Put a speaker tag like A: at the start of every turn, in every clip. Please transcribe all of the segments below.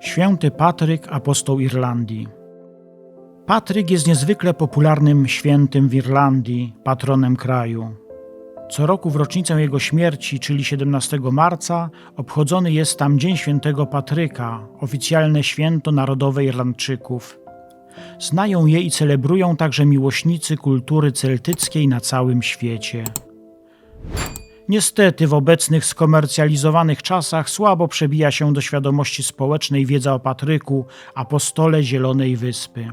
A: Święty Patryk, apostoł Irlandii. Patryk jest niezwykle popularnym świętym w Irlandii, patronem kraju. Co roku w rocznicę jego śmierci, czyli 17 marca, obchodzony jest tam Dzień Świętego Patryka, oficjalne święto narodowe Irlandczyków. Znają je i celebrują także miłośnicy kultury celtyckiej na całym świecie. Niestety w obecnych skomercjalizowanych czasach słabo przebija się do świadomości społecznej wiedza o Patryku, apostole Zielonej Wyspy.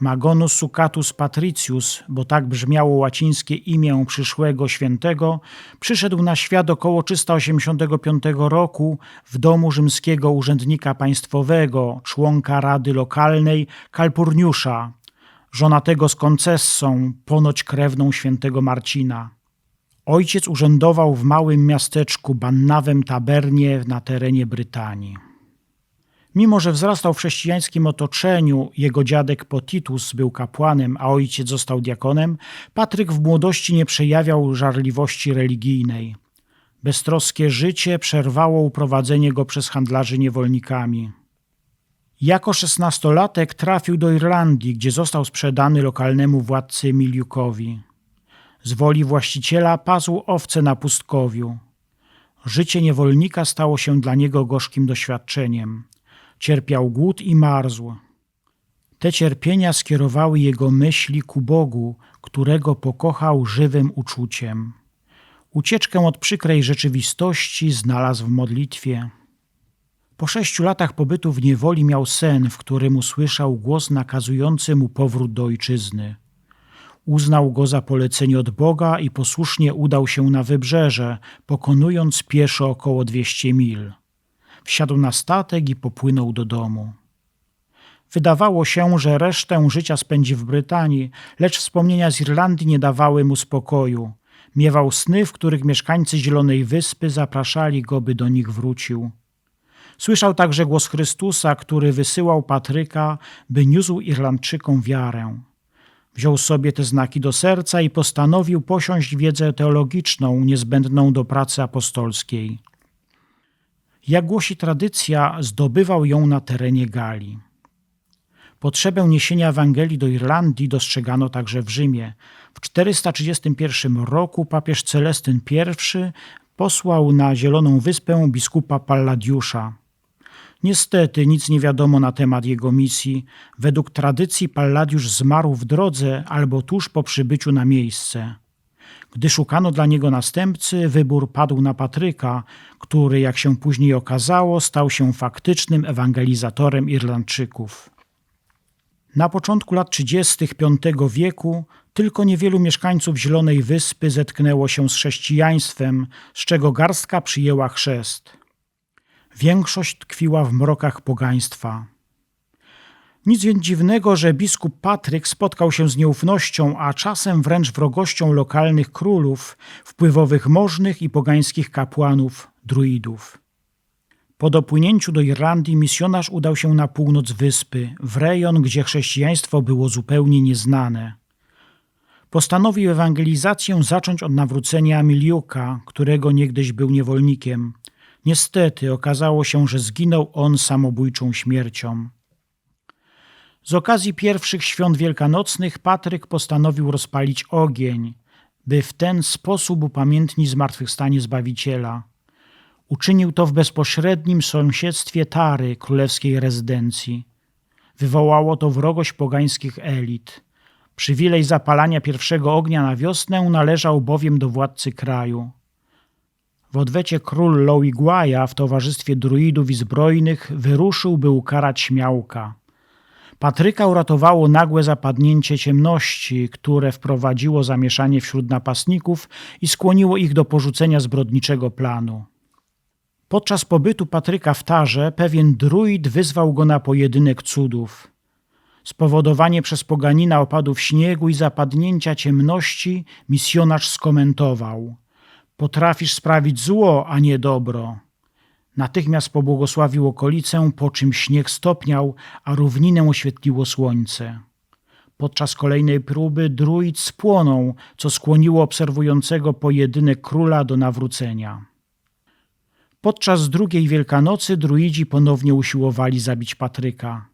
A: Magonus Sucatus Patricius, bo tak brzmiało łacińskie imię przyszłego świętego, przyszedł na świat około 385 roku w domu rzymskiego urzędnika państwowego, członka rady lokalnej Kalpurniusza, żonatego z koncessą, ponoć krewną świętego Marcina. Ojciec urzędował w małym miasteczku Bannawem Tabernie na terenie Brytanii. Mimo, że wzrastał w chrześcijańskim otoczeniu, jego dziadek Potitus był kapłanem, a ojciec został diakonem, Patryk w młodości nie przejawiał żarliwości religijnej. Beztroskie życie przerwało uprowadzenie go przez handlarzy niewolnikami. Jako szesnastolatek trafił do Irlandii, gdzie został sprzedany lokalnemu władcy Miliukowi. Z woli właściciela pasł owce na pustkowiu. Życie niewolnika stało się dla niego gorzkim doświadczeniem. Cierpiał głód i marzł. Te cierpienia skierowały jego myśli ku Bogu, którego pokochał żywym uczuciem. Ucieczkę od przykrej rzeczywistości znalazł w modlitwie. Po sześciu latach pobytu w niewoli miał sen, w którym usłyszał głos nakazujący mu powrót do ojczyzny. Uznał go za polecenie od Boga i posłusznie udał się na wybrzeże, pokonując pieszo około 200 mil. Wsiadł na statek i popłynął do domu. Wydawało się, że resztę życia spędzi w Brytanii, lecz wspomnienia z Irlandii nie dawały mu spokoju. Miewał sny, w których mieszkańcy Zielonej Wyspy zapraszali go, by do nich wrócił. Słyszał także głos Chrystusa, który wysyłał Patryka, by niósł Irlandczykom wiarę. Wziął sobie te znaki do serca i postanowił posiąść wiedzę teologiczną niezbędną do pracy apostolskiej. Jak głosi tradycja, zdobywał ją na terenie Galii. Potrzebę niesienia Ewangelii do Irlandii dostrzegano także w Rzymie. W 431 roku papież Celestyn I posłał na Zieloną Wyspę biskupa Palladiusza. Niestety nic nie wiadomo na temat jego misji. Według tradycji Palladiusz zmarł w drodze albo tuż po przybyciu na miejsce. Gdy szukano dla niego następcy, wybór padł na Patryka, który, jak się później okazało, stał się faktycznym ewangelizatorem Irlandczyków. Na początku lat 30. V wieku tylko niewielu mieszkańców Zielonej Wyspy zetknęło się z chrześcijaństwem, z czego garstka przyjęła chrzest. Większość tkwiła w mrokach pogaństwa. Nic więc dziwnego, że biskup Patryk spotkał się z nieufnością, a czasem wręcz wrogością lokalnych królów, wpływowych możnych i pogańskich kapłanów, druidów. Po dopłynięciu do Irlandii misjonarz udał się na północ wyspy, w rejon, gdzie chrześcijaństwo było zupełnie nieznane. Postanowił ewangelizację zacząć od nawrócenia Miliuka, którego niegdyś był niewolnikiem. Niestety okazało się, że zginął on samobójczą śmiercią. Z okazji pierwszych świąt wielkanocnych Patryk postanowił rozpalić ogień, by w ten sposób upamiętnić zmartwychwstanie Zbawiciela. Uczynił to w bezpośrednim sąsiedztwie Tary, królewskiej rezydencji. Wywołało to wrogość pogańskich elit. Przywilej zapalania pierwszego ognia na wiosnę należał bowiem do władcy kraju. W odwecie król Lowiguaja w towarzystwie druidów i zbrojnych wyruszył, by ukarać śmiałka. Patryka uratowało nagłe zapadnięcie ciemności, które wprowadziło zamieszanie wśród napastników i skłoniło ich do porzucenia zbrodniczego planu. Podczas pobytu Patryka w Tarze pewien druid wyzwał go na pojedynek cudów. Spowodowanie przez poganina opadów śniegu i zapadnięcia ciemności misjonarz skomentował – Potrafisz sprawić zło, a nie dobro. Natychmiast pobłogosławił okolicę, po czym śnieg stopniał, a równinę oświetliło słońce. Podczas kolejnej próby druid spłonął, co skłoniło obserwującego pojedynek króla do nawrócenia. Podczas drugiej Wielkanocy druidzi ponownie usiłowali zabić Patryka.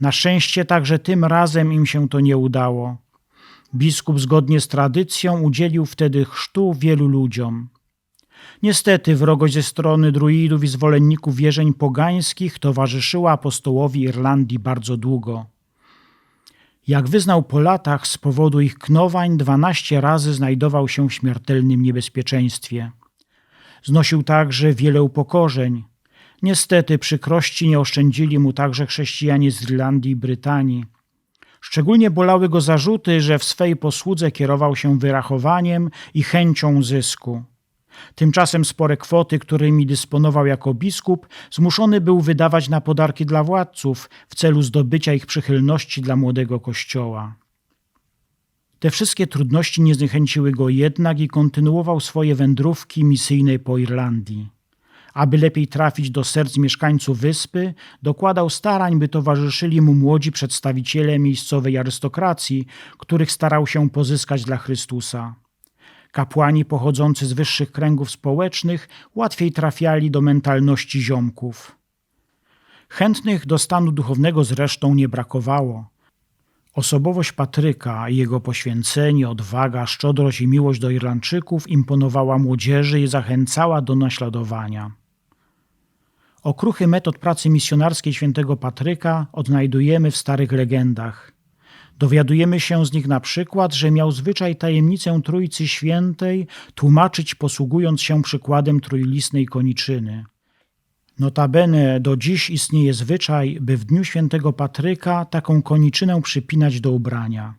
A: Na szczęście także tym razem im się to nie udało. Biskup zgodnie z tradycją udzielił wtedy chrztu wielu ludziom. Niestety wrogość ze strony druidów i zwolenników wierzeń pogańskich towarzyszyła apostołowi Irlandii bardzo długo. Jak wyznał po latach, z powodu ich knowań dwanaście razy znajdował się w śmiertelnym niebezpieczeństwie. Znosił także wiele upokorzeń. Niestety przykrości nie oszczędzili mu także chrześcijanie z Irlandii i Brytanii. Szczególnie bolały go zarzuty, że w swej posłudze kierował się wyrachowaniem i chęcią zysku. Tymczasem spore kwoty, którymi dysponował jako biskup, zmuszony był wydawać na podarki dla władców w celu zdobycia ich przychylności dla młodego kościoła. Te wszystkie trudności nie zniechęciły go jednak i kontynuował swoje wędrówki misyjne po Irlandii. Aby lepiej trafić do serc mieszkańców wyspy, dokładał starań, by towarzyszyli mu młodzi przedstawiciele miejscowej arystokracji, których starał się pozyskać dla Chrystusa. Kapłani pochodzący z wyższych kręgów społecznych łatwiej trafiali do mentalności ziomków. Chętnych do stanu duchownego zresztą nie brakowało. Osobowość Patryka, jego poświęcenie, odwaga, szczodrość i miłość do Irlandczyków imponowała młodzieży i zachęcała do naśladowania. Okruchy metod pracy misjonarskiej świętego Patryka odnajdujemy w starych legendach. Dowiadujemy się z nich na przykład, że miał zwyczaj tajemnicę Trójcy Świętej tłumaczyć posługując się przykładem trójlistnej koniczyny. Notabene do dziś istnieje zwyczaj, by w dniu świętego Patryka taką koniczynę przypinać do ubrania.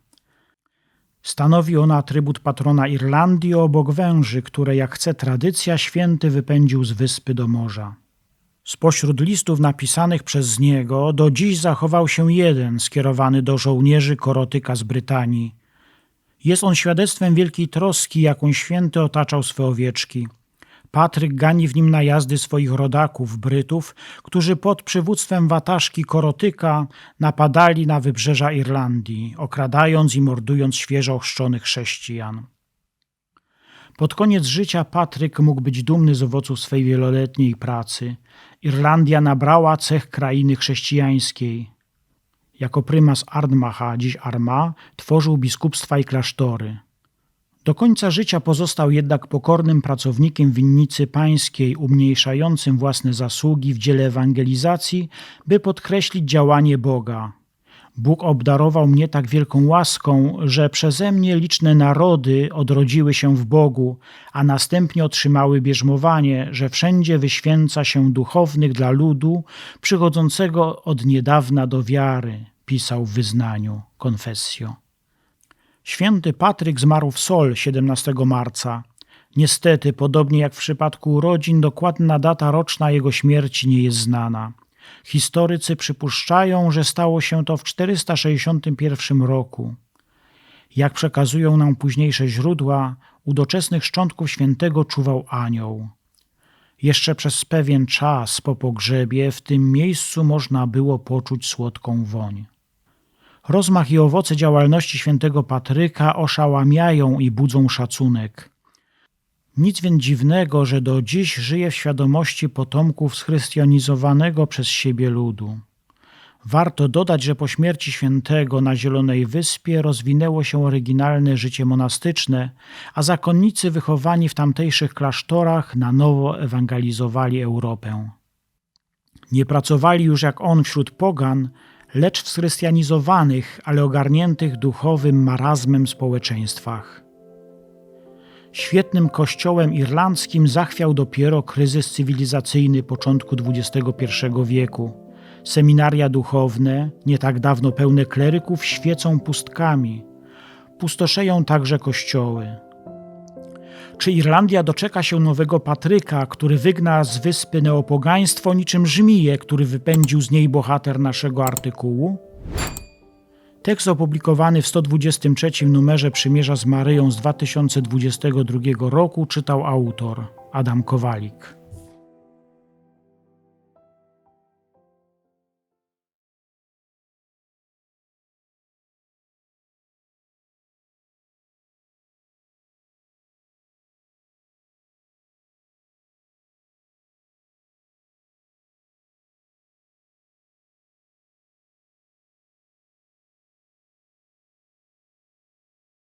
A: Stanowi ona atrybut patrona Irlandii obok węży, które jak chce tradycja święty wypędził z wyspy do morza. Spośród listów napisanych przez niego do dziś zachował się jeden skierowany do żołnierzy Korotyka z Brytanii. Jest on świadectwem wielkiej troski, jaką święty otaczał swe owieczki. Patryk gani w nim najazdy swoich rodaków, Brytów, którzy pod przywództwem wataszki Korotyka napadali na wybrzeża Irlandii, okradając i mordując świeżo ochrzczonych chrześcijan. Pod koniec życia Patryk mógł być dumny z owoców swej wieloletniej pracy. Irlandia nabrała cech krainy chrześcijańskiej. Jako prymas Ardmacha, dziś Arma, tworzył biskupstwa i klasztory. Do końca życia pozostał jednak pokornym pracownikiem winnicy pańskiej, umniejszającym własne zasługi w dziele ewangelizacji, by podkreślić działanie Boga. Bóg obdarował mnie tak wielką łaską, że przeze mnie liczne narody odrodziły się w Bogu, a następnie otrzymały bierzmowanie, że wszędzie wyświęca się duchownych dla ludu przychodzącego od niedawna do wiary, pisał w wyznaniu Confessio. Święty Patryk zmarł w Sol 17 marca. Niestety, podobnie jak w przypadku urodzin, dokładna data roczna jego śmierci nie jest znana. Historycy przypuszczają, że stało się to w 461 roku. Jak przekazują nam późniejsze źródła, u doczesnych szczątków świętego czuwał anioł. Jeszcze przez pewien czas po pogrzebie w tym miejscu można było poczuć słodką woń. Rozmach i owoce działalności świętego Patryka oszałamiają i budzą szacunek. Nic więc dziwnego, że do dziś żyje w świadomości potomków schrystianizowanego przez siebie ludu. Warto dodać, że po śmierci świętego na Zielonej Wyspie rozwinęło się oryginalne życie monastyczne, a zakonnicy wychowani w tamtejszych klasztorach na nowo ewangelizowali Europę. Nie pracowali już jak on wśród pogan, lecz w schrystianizowanych, ale ogarniętych duchowym marazmem społeczeństwach. Świetnym kościołem irlandzkim zachwiał dopiero kryzys cywilizacyjny początku XXI wieku. Seminaria duchowne, nie tak dawno pełne kleryków, świecą pustkami. Pustoszeją także kościoły. Czy Irlandia doczeka się nowego Patryka, który wygna z wyspy neopogaństwo niczym żmije, który wypędził z niej bohater naszego artykułu? Tekst opublikowany w 123 numerze Przymierza z Maryją z 2022 roku czytał autor Adam Kowalik.